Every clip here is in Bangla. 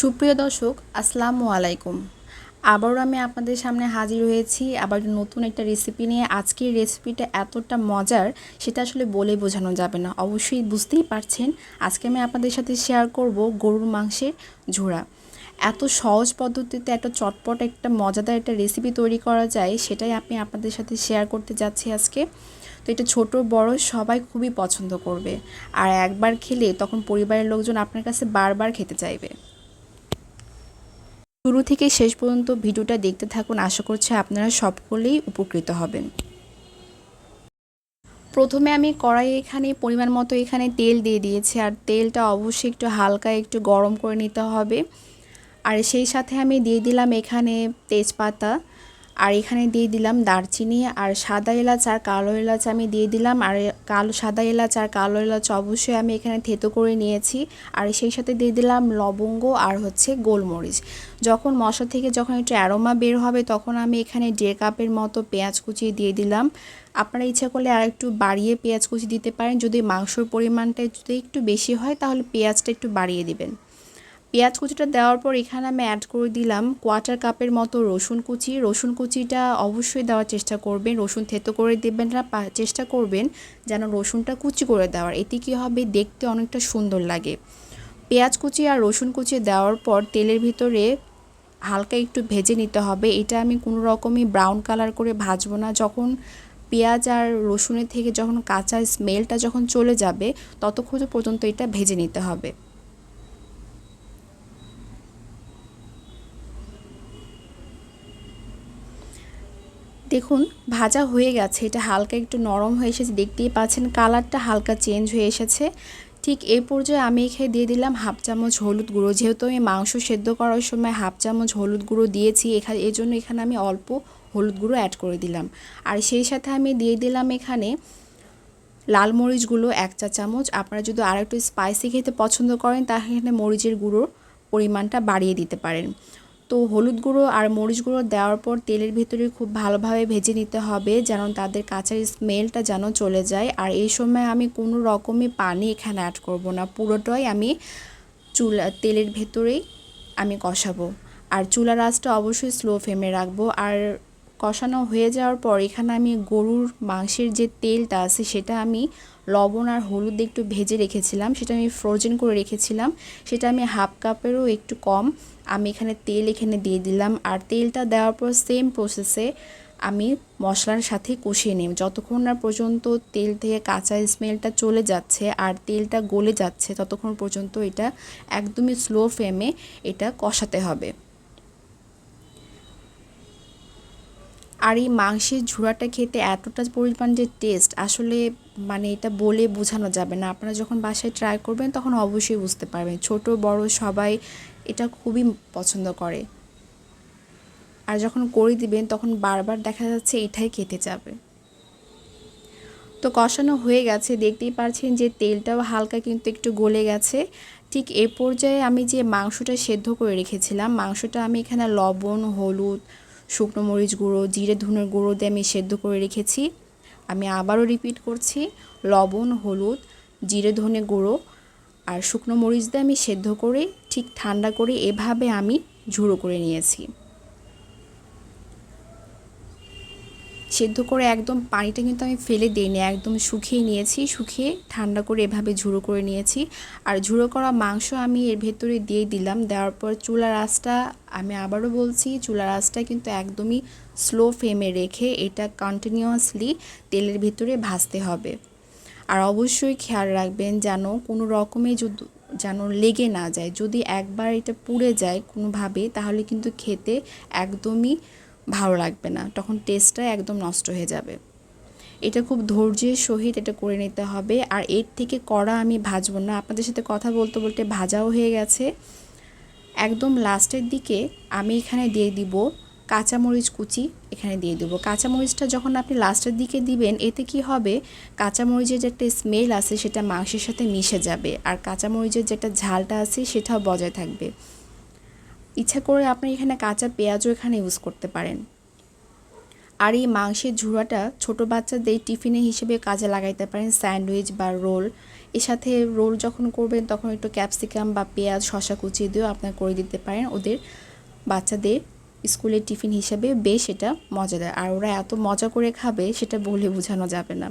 সুপ্রিয় দর্শক, আসসালামু আলাইকুম। আবারও আমি আপনাদের সামনে হাজির হয়েছি আবার নতুন একটা রেসিপি নিয়ে। আজকের রেসিপিটা এতটা মজার, সেটা আসলে বলে বোঝানো যাবে না। অবশ্যই বুঝতেই পারছেন, আজকে আমি আপনাদের সাথে শেয়ার করব গরুর মাংসের ঝোড়া। এত সহজ পদ্ধতিতে একটা চটপট একটা মজাদার একটা রেসিপি তৈরি করা যায়, সেটাই আমি আপনাদের সাথে শেয়ার করতে যাচ্ছি আজকে। তো এটা ছোট, বড়, সবাই খুবই পছন্দ করবে। আর একবার খেলে তখন পরিবারের লোকজন আপনার কাছে বারবার খেতে চাইবে। শুরু থেকে শেষ পর্যন্ত ভিডিওটা দেখতে থাকুন। আশা করছি আপনারা সকলেই উপকৃত হবেন। প্রথমে আমি কড়াই এখানে পরিমাণ মতো এখানে তেল দিয়ে দিয়েছি। আর তেলটা অবশ্যই একটু হালকা একটু গরম করে নিতে হবে। আর সেই সাথে আমি দিয়ে দিলাম এখানে তেজপাতা। আর এখানে দিয়ে দিলাম দারচিনি আর সাদা এলাচ আর কালো এলাচ আমি দিয়ে দিলাম। আর কালো, সাদা এলাচ আর কালো এলাচ অবশ্যই আমি এখানে থেতো করে নিয়েছি। আর সেই সাথে দিয়ে দিলাম লবঙ্গ আর হচ্ছে গোলমরিচ। যখন মশলা থেকে যখন একটু অ্যারোমা বের হবে তখন আমি এখানে দেড় কাপের মতো পেঁয়াজ কুচিয়ে দিয়ে দিলাম। আপনারা ইচ্ছা করলে আর একটু বাড়িয়ে পেঁয়াজ কুচি দিতে পারেন। যদি মাংসর পরিমাণটা যদি একটু বেশি হয় তাহলে পেঁয়াজটা একটু বাড়িয়ে দিবেন। পেঁয়াজ কুচিটা দেওয়ার পর এখানে আমি অ্যাড করে দিলাম কোয়ার্টার কাপের মতো রসুন কুচি। রসুন কুচিটা অবশ্যই দেওয়ার চেষ্টা করবেন। রসুন থেতো করে দেবেন না চেষ্টা করবেন যেন রসুনটা কুচি করে দেওয়ার। এতে কী হবে? দেখতে অনেকটা সুন্দর লাগে। পেঁয়াজ কুচি আর রসুন কুচি দেওয়ার পর তেলের ভিতরে হালকা একটু ভেজে নিতে হবে। এটা আমি কোনো রকমই ব্রাউন কালার করে ভাজবো না। যখন পেঁয়াজ আর রসুনের থেকে যখন কাঁচা স্মেলটা যখন চলে যাবে, ততক্ষণ পর্যন্ত এটা ভেজে নিতে হবে। দেখুন, ভাজা হয়ে গেছে। এটা হালকা একটু নরম হয়ে এসেছে। দেখতেই পাচ্ছেন কালারটা হালকা চেঞ্জ হয়ে এসেছে। ঠিক এই পর্যায়ে আমি এখানে দিয়ে দিলাম হাফ চামচ হলুদ গুঁড়ো। যেহেতু আমি মাংস সেদ্ধ করার সময় হাফ চামচ হলুদ গুঁড়ো দিয়েছি এখানে এই জন্য এখানে আমি অল্প হলুদ গুঁড়ো অ্যাড করে দিলাম। আর সেই সাথে আমি দিয়ে দিলাম এখানে লাল মরিচগুলো এক চা চামচ। আপনারা যদি আর একটু স্পাইসি খেতে পছন্দ করেন, তাহলে এখানে মরিচের গুঁড়োর পরিমাণটা বাড়িয়ে দিতে পারেন। তো হলুদ গুঁড়ো আর মরিচ গুঁড়ো দেওয়ার পর তেলের ভেতরে খুব ভালোভাবে ভেজে নিতে হবে যেন তাদের কাঁচার স্মেলটা যেন চলে যায়। আর এই সময় আমি কোনো রকমই পানি এখানে অ্যাড করব না। পুরোটাই আমি চুলা, তেলের ভেতরেই আমি কষাবো। আর চুলার আঁচটা অবশ্যই স্লো ফ্লেমে রাখব। আর কষানো হয়ে যাওয়ার পর এখানে আমি গরুর মাংসের যে তেলটা আছে সেটা আমি লবণ আর হলুদ একটু ভেজে রেখেছিলাম, সেটা আমি ফ্রোজেন করে রেখেছিলাম, সেটা আমি হাফ কাপেরও একটু কম, আমি এখানে তেল এখানে দিয়ে দিলাম, আর তেলটা দেওয়ার পর সেম প্রসেসে আমি মশলার সাথে কষিয়ে নিই। যতক্ষণ না পর্যন্ত তেল থেকে কাঁচা স্মেলটা চলে যাচ্ছে আর তেলটা গলে যাচ্ছে, ততক্ষণ পর্যন্ত এটা একদমই স্লো ফ্লেমে এটা কষাতে হবে। আর এই মাংসের ঝুড়াটা খেতে এতটা পরিমাণ যে টেস্ট আসলে মানে এটা বলে বোঝানো যাবে না। আপনারা যখন বাসায় ট্রাই করবেন, তখন অবশ্যই বুঝতে পারবেন। ছোট, বড় সবাই এটা খুবই পছন্দ করে। আর যখন করে দিবেন, তখন বারবার দেখা যাচ্ছে এটাই খেতে যাবে। তো কষানো হয়ে গেছে। দেখতেই পারছেন যে তেলটাও হালকা কিন্তু একটু গলে গেছে। ঠিক এ পর্যায়ে আমি যে মাংসটা সেদ্ধ করে রেখেছিলাম, মাংসটা আমি এখানে লবণ, হলুদ শুকনো মরিচ গুঁড়ো, জিরে ধুনের গুঁড়ো দিয়ে আমি সেদ্ধ করে রেখেছি। আমি আবারও রিপিট করছি, লবণ, হলুদ, জিরে ধনে গুঁড়ো আর শুকনো মরিচ দিয়ে আমি সেদ্ধ করে ঠিক ঠান্ডা করে এভাবে আমি ঝুড়ো করে নিয়েছি। সেদ্ধ করে একদম পানিটা কিন্তু আমি ফেলে দিইনি, একদম শুকিয়ে নিয়েছি, শুকিয়ে ঠান্ডা করে এভাবে ঝুড়ো করে নিয়েছি। আর ঝুড়ো করা মাংস আমি এর ভেতরে দিয়ে দিলাম, দেওয়ার পর চুলার আঁচটা আমি আবারও বলছি, চুলার আঁচটা কিন্তু একদমই স্লো ফ্লেমে রেখে এটা কন্টিনিউয়াসলি তেলের ভেতরে ভাজতে হবে। আর অবশ্যই খেয়াল রাখবেন যেন কোনো রকমে যদি, যেন লেগে না যায়। যদি একবার এটা পুড়ে যায় কোনোভাবে, তাহলে কিন্তু খেতে একদমই ভালো লাগবে না, তখন টেস্টটা একদম নষ্ট হয়ে যাবে। এটা খুব ধৈর্যের সহিত এটা করে নিতে হবে, আর এর থেকে কড়া আমি ভাজবো না। আপনাদের সাথে কথা বলতে বলতে ভাজাও হয়ে গেছে। একদম লাস্টের দিকে আমি এখানে দিয়ে দিব কাঁচামরিচ কুচি, এখানে দিয়ে দেবো। কাঁচামরিচটা যখন আপনি লাস্টের দিকে দিবেন, এতে কি হবে? কাঁচামরিচের যে একটা স্মেল আছে, সেটা মাংসের সাথে মিশে যাবে, আর কাঁচামরিচের যে একটা ঝালটা আছে, সেটাও বজায় থাকবে। ইচ্ছা করে আপনি এখানে কাঁচা পেঁয়াজও এখানে ইউজ করতে পারেন। আর এই মাংসের ঝুড়াটা ছোটো বাচ্চাদের টিফিনে হিসেবে কাজে লাগাইতে পারেন, স্যান্ডউইচ বা রোল। এর সাথে রোল যখন করবেন তখন একটু ক্যাপসিকাম বা পেঁয়াজ শশা কুচিয়ে দিয়েও আপনার করে দিতে পারেন। ওদের বাচ্চাদের স্কুলের টিফিন হিসেবে বেশ এটা মজাদার। আর ওরা এত মজা করে খাবে সেটা বলে বোঝানো যাবে না।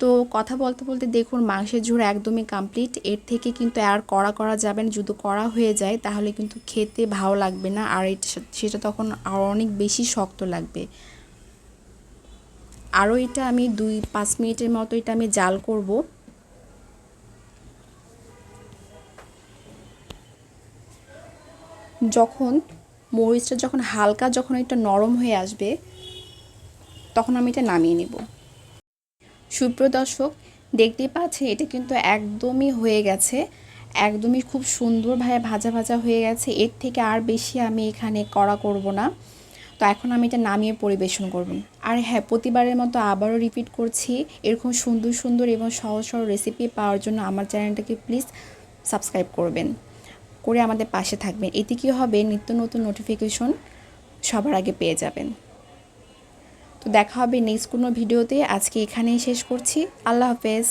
তো কথা বলতে বলতে দেখুন, মাংসের ঝোড় একদমই কমপ্লিট এর থেকে কিন্তু আর কড়া করা যাবে না, যদি কড়া হয়ে যায় তাহলে কিন্তু খেতে ভালো লাগবে না। আর সেটা তখন আর অনেক বেশি শক্ত লাগবে। আরও এটা আমি দুই, পাঁচ মিনিটের মতো এটা আমি জাল করব। যখন মরিচটা যখন হালকা যখন এটা নরম হয়ে আসবে, তখন আমি এটা নামিয়ে নেব। সুপ্রিয় দর্শক, দেখতেই পাচ্ছেন, এটা কিন্তু একদমই হয়ে গেছে। একদমই খুব সুন্দরভাবে ভাজা ভাজা হয়ে গেছে। এর থেকে আর বেশি আমি এখানে করা করব না। তো এখন আমি এটা নামিয়ে পরিবেশন করব। আর হ্যাঁ প্রতিবারের মতো আবারও রিপিট করছি, এরকম সুন্দর সুন্দর এবং সহজ সহজ রেসিপি পাওয়ার জন্য আমার চ্যানেলটাকে প্লিজ সাবস্ক্রাইব করবেন। করে আমাদের পাশে থাকবেন। এতে কী হবে? নিত্য নতুন নোটিফিকেশন সবার আগে পেয়ে যাবেন। তো দেখা হবে নেক্সট কোনো ভিডিওতে আজকে এখানেই শেষ করছি। আল্লাহ হাফেজ।